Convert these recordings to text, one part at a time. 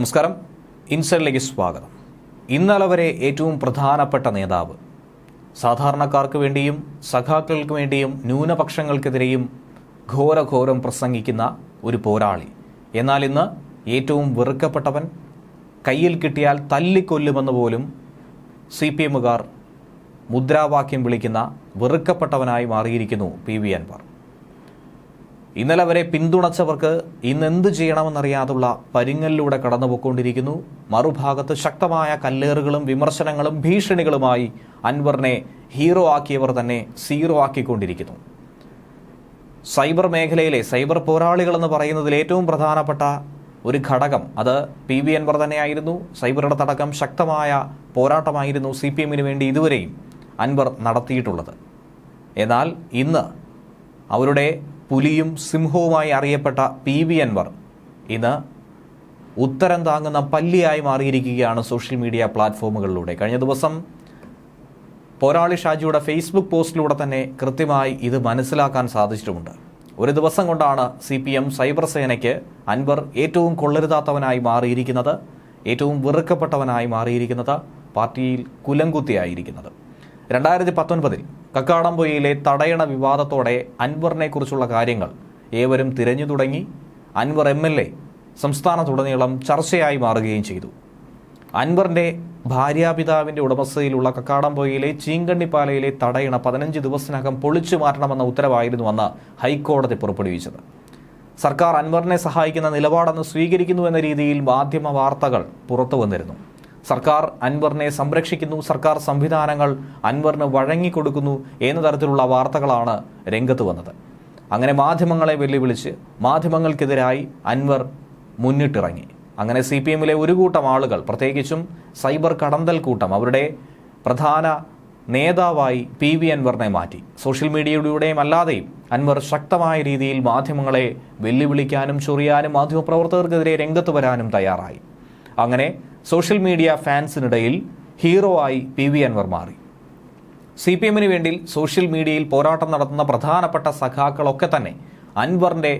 നമസ്കാരം. ഇൻസൈഡിലേക്ക് സ്വാഗതം. ഇന്നലെ വരെ ഏറ്റവും പ്രധാനപ്പെട്ട നേതാവ്. സാധാരണക്കാർക്ക് വേണ്ടിയും സഖാക്കൾക്ക് വേണ്ടിയും ന്യൂനപക്ഷങ്ങൾക്കെതിരെയും ഘോരഘോരം പ്രസംഗിക്കുന്ന ഒരു പോരാളി. എന്നാൽ ഇന്ന് ഏറ്റവും വെറുക്കപ്പെട്ടവൻ കയ്യിൽ കിട്ടിയാൽ തല്ലിക്കൊല്ലുമെന്ന് പോലും സി പി എമ്മുകാർ മുദ്രാവാക്യം വിളിക്കുന്ന വെറുക്കപ്പെട്ടവനായി മാറിയിരിക്കുന്നു പി വി അൻവർ. ഇന്നലെ വരെ പിന്തുണച്ചവർക്ക് ഇന്ന് എന്ത് ചെയ്യണമെന്നറിയാതുള്ള പരിങ്ങലിലൂടെ കടന്നുപോയിക്കൊണ്ടിരിക്കുന്നു. മറുഭാഗത്ത് ശക്തമായ കല്ലേറുകളും വിമർശനങ്ങളും ഭീഷണികളുമായി അൻവറിനെ ഹീറോ ആക്കിയവർ തന്നെ സീറോ ആക്കിക്കൊണ്ടിരിക്കുന്നു. സൈബർ മേഖലയിലെ സൈബർ പോരാളികളെന്ന് പറയുന്നതിൽ ഏറ്റവും പ്രധാനപ്പെട്ട ഒരു ഘടകം അത് പി വി അൻവർ തന്നെയായിരുന്നു. സൈബറിടത്തടക്കം ശക്തമായ പോരാട്ടമായിരുന്നു സി പി എമ്മിന് വേണ്ടി ഇതുവരെയും അൻവർ നടത്തിയിട്ടുള്ളത്. എന്നാൽ ഇന്ന് അവരുടെ പുലിയും സിംഹവുമായി അറിയപ്പെട്ട പി വി അൻവർ ഇന്ന് ഉത്തരം താങ്ങുന്ന പല്ലിയായി മാറിയിരിക്കുകയാണ് സോഷ്യൽ മീഡിയ പ്ലാറ്റ്ഫോമുകളിലൂടെ. കഴിഞ്ഞ ദിവസം പോരാളി ഷാജിയുടെ ഫേസ്ബുക്ക് പോസ്റ്റിലൂടെ തന്നെ കൃത്യമായി ഇത് മനസ്സിലാക്കാൻ സാധിച്ചിട്ടുമുണ്ട്. ഒരു ദിവസം കൊണ്ടാണ് സി പി എം സൈബർ സേനയ്ക്ക് അൻവർ ഏറ്റവും കൊള്ളരുതാത്തവനായി മാറിയിരിക്കുന്നത് ഏറ്റവും വെറുക്കപ്പെട്ടവനായി മാറിയിരിക്കുന്നത് പാർട്ടിയിൽ കുലംകുത്തിയായിരിക്കുന്നത്. രണ്ടായിരത്തി പത്തൊൻപതിൽ കക്കാടംപൊയിലെ തടയണ വിവാദത്തോടെ അൻവറിനെ കുറിച്ചുള്ള കാര്യങ്ങൾ ഏവരും തിരഞ്ഞു തുടങ്ങി അൻവർ എം എൽ എ സംസ്ഥാനത്തുടനീളം ചർച്ചയായി മാറുകയും ചെയ്തു. അൻവറിന്റെ ഭാര്യാപിതാവിന്റെ ഉടമസ്ഥയിലുള്ള കക്കാടംപൊയിലെ ചീങ്കണ്ണിപ്പാലയിലെ തടയണ പതിനഞ്ച് ദിവസത്തിനകം പൊളിച്ചു മാറ്റണമെന്ന ഉത്തരവായിരുന്നു അന്ന് ഹൈക്കോടതി പുറപ്പെടുവിച്ചത്. സർക്കാർ അൻവറിനെ സഹായിക്കുന്ന നിലപാടെന്ന് സ്വീകരിക്കുന്നുവെന്ന രീതിയിൽ മാധ്യമ വാർത്തകൾ പുറത്തു വന്നിരുന്നു. സർക്കാർ അൻവറിനെ സംരക്ഷിക്കുന്നു സർക്കാർ സംവിധാനങ്ങൾ അൻവറിന് വഴങ്ങിക്കൊടുക്കുന്നു എന്ന തരത്തിലുള്ള വാർത്തകളാണ് രംഗത്ത് വന്നത്. അങ്ങനെ മാധ്യമങ്ങളെ വെല്ലുവിളിച്ച് മാധ്യമങ്ങൾക്കെതിരായി അൻവർ മുന്നിട്ടിറങ്ങി. അങ്ങനെ സി പി എമ്മിലെ ഒരു കൂട്ടം ആളുകൾ പ്രത്യേകിച്ചും സൈബർ കടന്തൽ കൂട്ടം അവരുടെ പ്രധാന നേതാവായി പി വി അൻവറിനെ മാറ്റി. സോഷ്യൽ മീഡിയയിലൂടെയും അല്ലാതെയും അൻവർ ശക്തമായ രീതിയിൽ മാധ്യമങ്ങളെ വെല്ലുവിളിക്കാനും ചൊറിയാനും മാധ്യമപ്രവർത്തകർക്കെതിരെ രംഗത്ത് വരാനും തയ്യാറായി. അങ്ങനെ സോഷ്യൽ മീഡിയ ഫാൻസിനിടയിൽ ഹീറോ ആയി പി വി അൻവർ മാറി. സി പി എമ്മിന് വേണ്ടി സോഷ്യൽ മീഡിയയിൽ പോരാട്ടം നടത്തുന്ന പ്രധാനപ്പെട്ട സഖാക്കളൊക്കെ തന്നെ അൻവറിന്റെ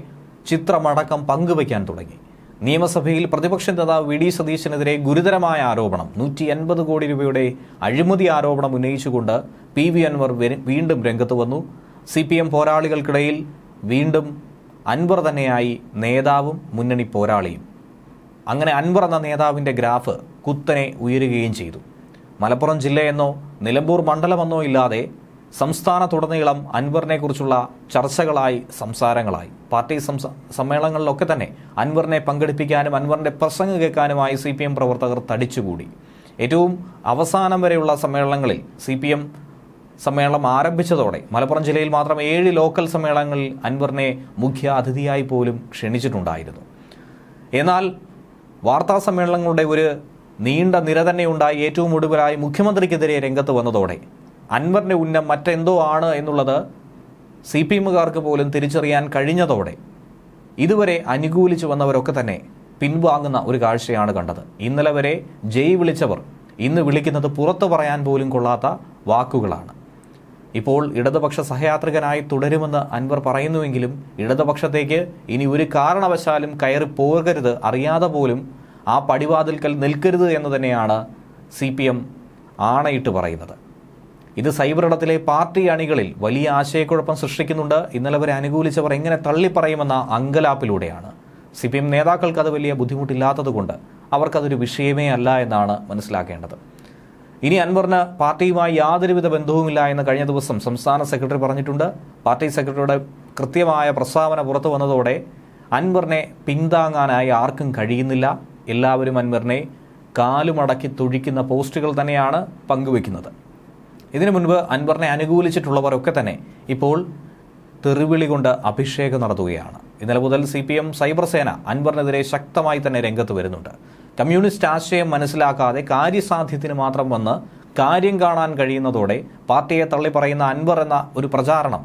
ചിത്രമടക്കം പങ്കുവയ്ക്കാൻ തുടങ്ങി. നിയമസഭയിൽ പ്രതിപക്ഷ നേതാവ് വി ഡി സതീശനെതിരെ ഗുരുതരമായ ആരോപണം നൂറ്റി എൺപത് കോടി രൂപയുടെ അഴിമതി ആരോപണം ഉന്നയിച്ചുകൊണ്ട് പി വി അൻവർ വീണ്ടും രംഗത്ത് വന്നു. സി പി എം പോരാളികൾക്കിടയിൽ വീണ്ടും അൻവർ തന്നെയായി നേതാവും മുന്നണി പോരാളിയും. അങ്ങനെ അൻവർ എന്ന നേതാവിന്റെ ഗ്രാഫ് കുത്തനെ ഉയരുകയും ചെയ്തു. മലപ്പുറം ജില്ലയെന്നോ നിലമ്പൂർ മണ്ഡലമെന്നോ ഇല്ലാതെ സംസ്ഥാനത്തുടനീളം അൻവറിനെ കുറിച്ചുള്ള ചർച്ചകളായി സംസാരങ്ങളായി. പാർട്ടി സമ്മേളനങ്ങളിലൊക്കെ തന്നെ അൻവറിനെ പങ്കെടുപ്പിക്കാനും അൻവറിന്റെ പ്രസംഗം കേൾക്കാനുമായി സി പ്രവർത്തകർ തടിച്ചുകൂടി. ഏറ്റവും അവസാനം വരെയുള്ള സമ്മേളനങ്ങളിൽ സി പി എം സമ്മേളനം ആരംഭിച്ചതോടെ മലപ്പുറം ജില്ലയിൽ മാത്രം ഏഴ് ലോക്കൽ സമ്മേളനങ്ങളിൽ അൻവറിനെ മുഖ്യ അതിഥിയായി പോലും ക്ഷണിച്ചിട്ടുണ്ടായിരുന്നു. എന്നാൽ വാർത്താ സമ്മേളനങ്ങളുടെ ഒരു നീണ്ട നിര തന്നെ ഉണ്ടായി ഏറ്റവും ഒടുവിലായി മുഖ്യമന്ത്രിക്കെതിരെ രംഗത്ത് വന്നതോടെ. അൻവറിന്റെ ഉന്നം മറ്റെന്തോ ആണ് എന്നുള്ളത് സി പി എമ്മുകാർക്ക് പോലും തിരിച്ചറിയാൻ കഴിഞ്ഞതോടെ. ഇതുവരെ അനുകൂലിച്ചു വന്നവരൊക്കെ തന്നെ പിൻവാങ്ങുന്ന ഒരു കാഴ്ചയാണ് കണ്ടത്. ഇന്നലെ വരെ ജയ് വിളിച്ചവർ ഇന്ന് വിളിക്കുന്നത് പുറത്തു പറയാൻ പോലും കൊള്ളാത്ത വാക്കുകളാണ്. ഇപ്പോൾ ഇടതുപക്ഷ സഹയാത്രികനായി തുടരുമെന്ന് അൻവർ പറയുന്നുവെങ്കിലും ഇടതുപക്ഷത്തേക്ക് ഇനി ഒരു കാരണവശാലും കയറി പോകരുത് അറിയാതെ പോലും ആ പടിവാതിൽക്കൽ നിൽക്കരുത് എന്ന് തന്നെയാണ് സി പി എം ആണയിട്ട് പറയുന്നത്. ഇത് സൈബറിടത്തിലെ പാർട്ടി അണികളിൽ വലിയ ആശയക്കുഴപ്പം സൃഷ്ടിക്കുന്നുണ്ട്. ഇന്നലെ വരെ അനുകൂലിച്ചവർ എങ്ങനെ തള്ളിപ്പറയുമെന്ന അങ്കലാപ്പിലൂടെയാണ്. സി പി എം നേതാക്കൾക്ക് അത് വലിയ ബുദ്ധിമുട്ടില്ലാത്തതുകൊണ്ട് അവർക്കതൊരു വിഷയമേ അല്ല എന്നാണ് മനസ്സിലാക്കേണ്ടത്. ഇനി അൻവറിന് പാർട്ടിയുമായി യാതൊരുവിധ ബന്ധവുമില്ല എന്ന് കഴിഞ്ഞ ദിവസം സംസ്ഥാന സെക്രട്ടറി പറഞ്ഞിട്ടുണ്ട്. പാർട്ടി സെക്രട്ടറിയുടെ കൃത്യമായ പ്രസ്താവന പുറത്തു വന്നതോടെ അൻവറിനെ പിന്താങ്ങാനായി ആർക്കും കഴിയുന്നില്ല. എല്ലാവരും അൻവറിനെ കാലുമടക്കി തുഴിക്കുന്ന പോസ്റ്റുകൾ തന്നെയാണ് പങ്കുവെക്കുന്നത് ഇതിനു മുൻപ് അൻവറിനെ അനുകൂലിച്ചിട്ടുള്ളവരൊക്കെ തന്നെ ഇപ്പോൾ തെറിവിളി കൊണ്ട് അഭിഷേകം നടത്തുകയാണ്. ഇന്നലെ മുതൽ സി പി എം സൈബർ സേന അൻവറിനെതിരെ ശക്തമായി തന്നെ രംഗത്ത് വരുന്നുണ്ട്. കമ്മ്യൂണിസ്റ്റ് ആശയം മനസ്സിലാക്കാതെ കാര്യസാധ്യത്തിന് മാത്രം വന്ന് കാര്യം കാണാൻ കഴിയുന്നതോടെ പാർട്ടിയെ തള്ളിപ്പറയുന്ന അൻവർ എന്ന ഒരു പ്രചാരണം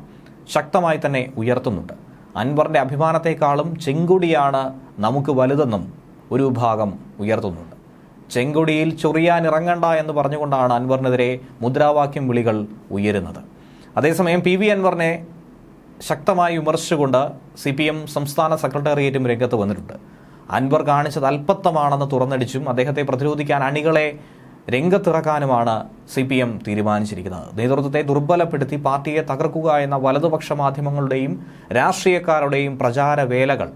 ശക്തമായി തന്നെ ഉയർത്തുന്നുണ്ട്. അൻവറിന്റെ അഭിമാനത്തെക്കാളും ചെങ്കൊടിയാണ് നമുക്ക് വലുതെന്നും ഒരു വിഭാഗം ഉയർത്തുന്നുണ്ട്. ചെങ്കൊടിയിൽ ചൊറിയാൻ ഇറങ്ങണ്ട എന്ന് പറഞ്ഞുകൊണ്ടാണ് അൻവറിനെതിരെ മുദ്രാവാക്യം വിളികൾ ഉയരുന്നത്. അതേസമയം പി വി അൻവറിനെ ശക്തമായി വിമർശിച്ചുകൊണ്ട് സി പി എം സംസ്ഥാന സെക്രട്ടേറിയറ്റും രംഗത്ത് വന്നിട്ടുണ്ട്. അൻവർ കാണിച്ചത് അല്പത്തമാണെന്ന് തുറന്നടിച്ചും അദ്ദേഹത്തെ പ്രതിരോധിക്കാൻ അണികളെ രംഗത്തിറക്കാനുമാണ് സി പി എം തീരുമാനിച്ചിരിക്കുന്നത്. നേതൃത്വത്തെ ദുർബലപ്പെടുത്തി പാർട്ടിയെ തകർക്കുക എന്ന വലതുപക്ഷ മാധ്യമങ്ങളുടെയും രാഷ്ട്രീയക്കാരുടെയും പ്രചാരവേലകൾ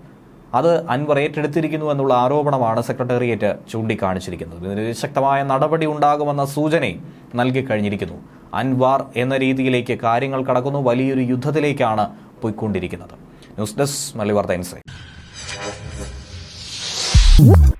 അത് അൻവർ ഏറ്റെടുത്തിരിക്കുന്നു എന്നുള്ള ആരോപണമാണ് സെക്രട്ടേറിയറ്റ് ചൂണ്ടിക്കാണിച്ചിരിക്കുന്നത്. ശക്തമായ നടപടി ഉണ്ടാകുമെന്ന സൂചനയും നൽകിക്കഴിഞ്ഞിരിക്കുന്നു. അൻവാർ എന്ന രീതിയിലേക്ക് കാര്യങ്ങൾ കടക്കുന്നു. വലിയൊരു യുദ്ധത്തിലേക്കാണ് പോയിക്കൊണ്ടിരിക്കുന്നത്. News desk Malayala Whoop.